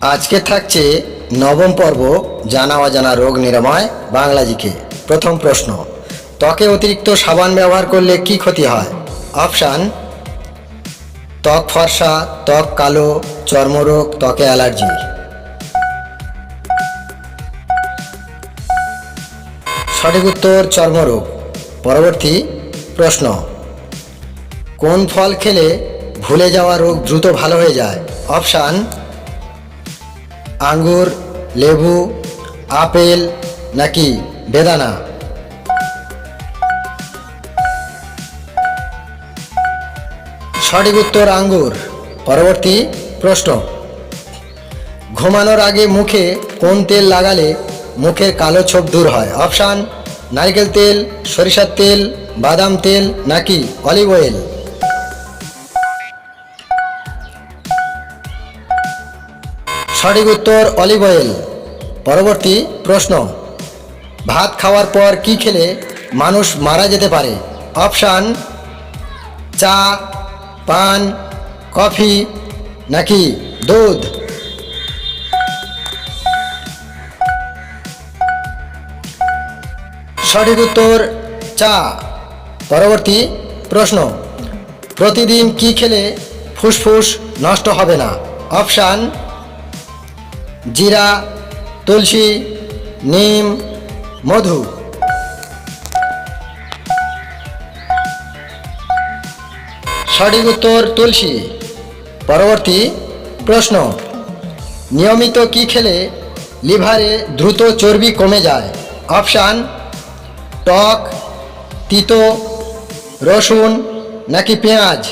আজকে থাকছে নবম পর্ব জানা অজানা রোগ নিরাময় বাংলাজিকে। প্রথম প্রশ্ন, ত্বকে অতিরিক্ত সাবান ব্যবহার করলে কি ক্ষতি হয়? অপশান, ত্বক ফর্সা, ত্বক কালো, চর্মরোগ, ত্বকে অ্যালার্জি। সঠিক উত্তর, চর্মরোগ। পরবর্তী প্রশ্ন, কোন ফল খেলে ভুলে যাওয়া রোগ দ্রুত ভালো হয়ে যায়? অপশান আঙ্গুর, লেবু, আপেল নাকি বেদানা? সঠিক উত্তর আঙ্গুর। পরবর্তী প্রশ্ন। ঘুমানোর আগে মুখে কোন তেল লাগালে মুখের কালো ছোপ দূর হয়? অপশান, নারকেল তেল, সরিষার তেল, বাদাম তেল নাকি অলিভ অয়েল? সঠিক উত্তর অলিভ অয়েল। পরবর্তী প্রশ্ন। ভাত খাওয়ার পর কি খেলে মানুষ মারা যেতে পারে? অপশান, চা, পান, কফি নাকি দুধ? সঠিক উত্তর, চা। পরবর্তী প্রশ্ন। প্রতিদিন কি খেলে ফুসফুস নষ্ট হবে না? অপশান জিরা, তুলসী, নিম, মধু। সঠিক উত্তর তুলসী। পরবর্তী প্রশ্ন। নিয়মিত কি খেলে লিভারে দ্রুত চর্বি কমে যায়? অপশান, টক, তিতো, রসুন নাকি পেঁয়াজ?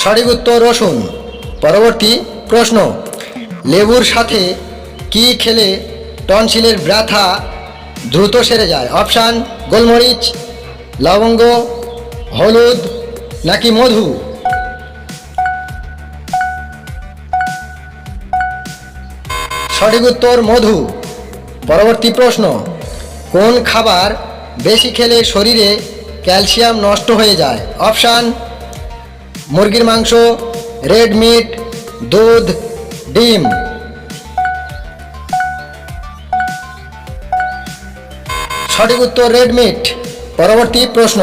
সঠিক উত্তর রসুন। পরবর্তী প্রশ্ন, লেবুর সাথে কি খেলে টনসিলের ব্যথা দ্রুত সেরে যায়? অপশান, গোলমরিচ, লবঙ্গ, হলুদ নাকি মধু? সঠিক উত্তর, মধু। পরবর্তী প্রশ্ন, কোন খাবার বেশি খেলে শরীরে ক্যালসিয়াম নষ্ট হয়ে যায়? অপশান মুরগির মাংস রেড মিট দুধ, ডিম। সঠিক উত্তর রেড মিট পরবর্তী প্রশ্ন,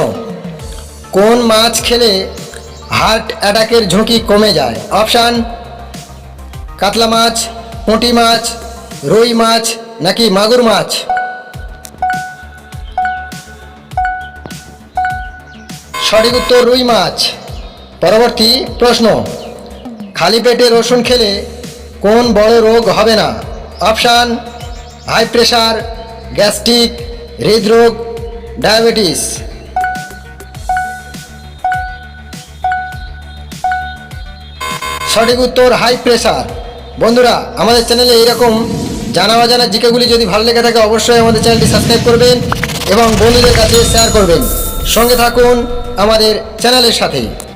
কোন মাছ খেলে হার্ট অ্যাটাকের ঝুঁকি কমে যায়? অপশান কাতলা মাছ, পুঁটি মাছ, রুই মাছ, নাকি মাগুর মাছ? সঠিক উত্তর রুই মাছ। পরবর্তী প্রশ্ন, খালি পেটে রসুন খেলে কোন বড় রোগ হবে না? অপশান, হাই প্রেশার গ্যাস্ট্রিক, হৃদরোগ, ডায়াবেটিস। সঠিক উত্তর, হাই প্রেশার বন্ধুরা, আমাদের চ্যানেলে এইরকম জানা অজানা জিকেগুলি যদি ভালো লেগে থাকে, অবশ্যই আমাদের চ্যানেলটি সাবস্ক্রাইব করবেন এবং বন্ধুদের কাছে শেয়ার করবেন। সঙ্গে থাকুন আমাদের চ্যানেলের সাথে।